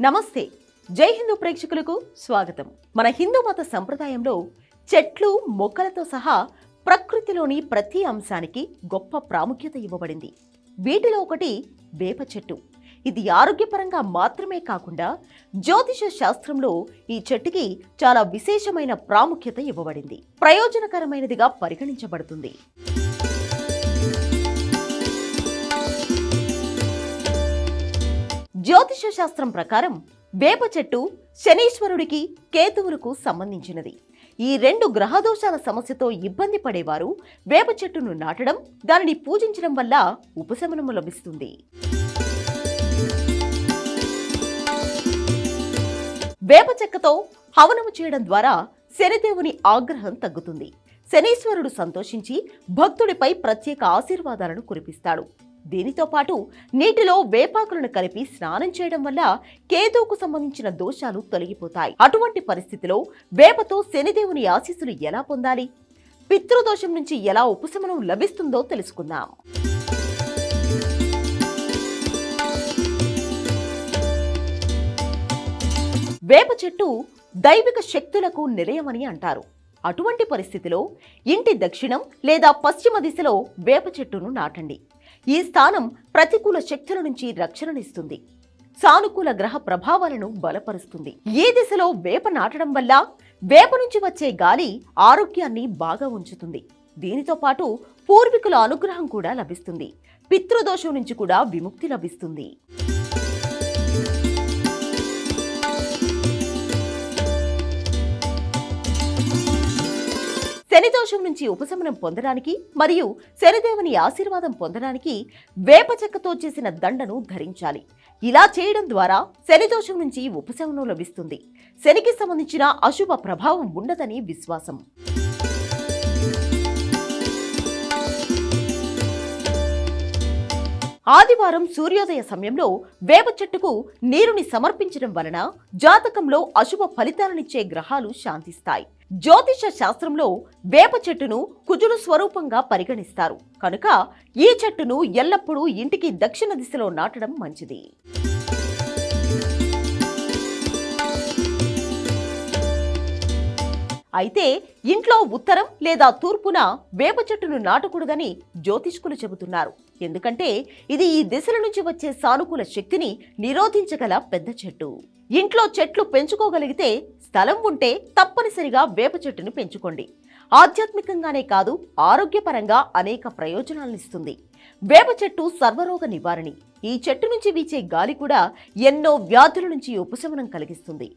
నమస్తే. జై హిందూ ప్రేక్షకులకు స్వాగతం. మన హిందూ మత సంప్రదాయంలో చెట్లు మొక్కలతో సహా ప్రకృతిలోని ప్రతి అంశానికి గొప్ప ప్రాముఖ్యత ఇవ్వబడింది. వీటిలో ఒకటి వేప చెట్టు. ఇది ఆరోగ్యపరంగా మాత్రమే కాకుండా జ్యోతిష శాస్త్రంలో ఈ చెట్టుకి చాలా విశేషమైన ప్రాముఖ్యత ఇవ్వబడింది. ప్రయోజనకరమైనదిగా పరిగణించబడుతుంది. జ్యోతిష శాస్త్రం ప్రకారం వేప చెట్టు శనీశ్వరుడికి కేతువులకు సంబంధించినది. ఈ రెండు గ్రహదోషాల సమస్యతో ఇబ్బంది పడేవారు వేప చెట్టును నాటడం దానిని పూజించడం వల్ల ఉపశమనము లభిస్తుంది. వేప చెక్కతో హవనము చేయడం ద్వారా శనిదేవుని ఆగ్రహం తగ్గుతుంది. శనీశ్వరుడు సంతోషించి భక్తుడిపై ప్రత్యేక ఆశీర్వాదాలను కురిపిస్తాడు. దీనితో పాటు నీటిలో వేపాకులను కలిపి స్నానం చేయడం వల్ల కేతువుకు సంబంధించిన దోషాలు తొలగిపోతాయి. అటువంటి పరిస్థితిలో వేపతో శనిదేవుని ఆశీస్సులు ఎలా పొందాలి? పితృదోషం నుంచి ఎలా ఉపశమనం లభిస్తుందో తెలుసుకుందాం. వేప చెట్టు దైవిక శక్తులకు నిలయమని అంటారు. అటువంటి పరిస్థితిలో ఇంటి దక్షిణం లేదా పశ్చిమ దిశలో వేప చెట్టును నాటండి. ఈ స్థానం ప్రతికూల శక్తుల నుంచి రక్షణనిస్తుంది. సానుకూల గ్రహ ప్రభావాలను బలపరుస్తుంది. ఈ దిశలో వేప నాటడం వల్ల వేప నుంచి వచ్చే గాలి ఆరోగ్యాన్ని బాగా ఉంచుతుంది. దీనితో పాటు పూర్వీకుల అనుగ్రహం కూడా లభిస్తుంది. పితృదోషం నుంచి కూడా విముక్తి లభిస్తుంది. శనిదోషం నుంచి ఉపశమనం పొందడానికి మరియు శనిదేవుని ఆశీర్వాదం పొందడానికి వేప చెక్కతో చేసిన దండను ధరించాలి. ఇలా చేయడం ద్వారా శనిదోషం నుంచి ఉపశమనం లభిస్తుంది. శనికి సంబంధించిన అశుభ ప్రభావం ఉండదని విశ్వాసం. ఆదివారం సూర్యోదయ సమయంలో వేప చెట్టుకు నీరుని సమర్పించడం వలన జాతకంలో అశుభ ఫలితాలనిచ్చే గ్రహాలు శాంతిస్తాయి. జ్యోతిష శాస్త్రంలో వేప చెట్టును కుజుడు స్వరూపంగా పరిగణిస్తారు. కనుక ఈ చెట్టును ఎల్లప్పుడూ ఇంటికి దక్షిణ దిశలో నాటడం మంచిది. అయితే ఇంట్లో ఉత్తరం లేదా తూర్పున వేప చెట్టును నాటకూడదని జ్యోతిష్కులు చెబుతున్నారు. ఎందుకంటే ఇది ఈ దిశల నుంచి వచ్చే సానుకూల శక్తిని నిరోధించగల పెద్ద చెట్టు. ఇంట్లో చెట్లు పెంచుకోగలిగితే స్థలం ఉంటే తప్పనిసరిగా వేప చెట్టును పెంచుకోండి. ఆధ్యాత్మికంగానే కాదు ఆరోగ్యపరంగా అనేక ప్రయోజనాలను ఇస్తుంది. వేప చెట్టు సర్వరోగ నివారణి. ఈ చెట్టు నుంచి వీచే గాలి కూడా ఎన్నో వ్యాధుల నుంచి ఉపశమనం కలిగిస్తుంది.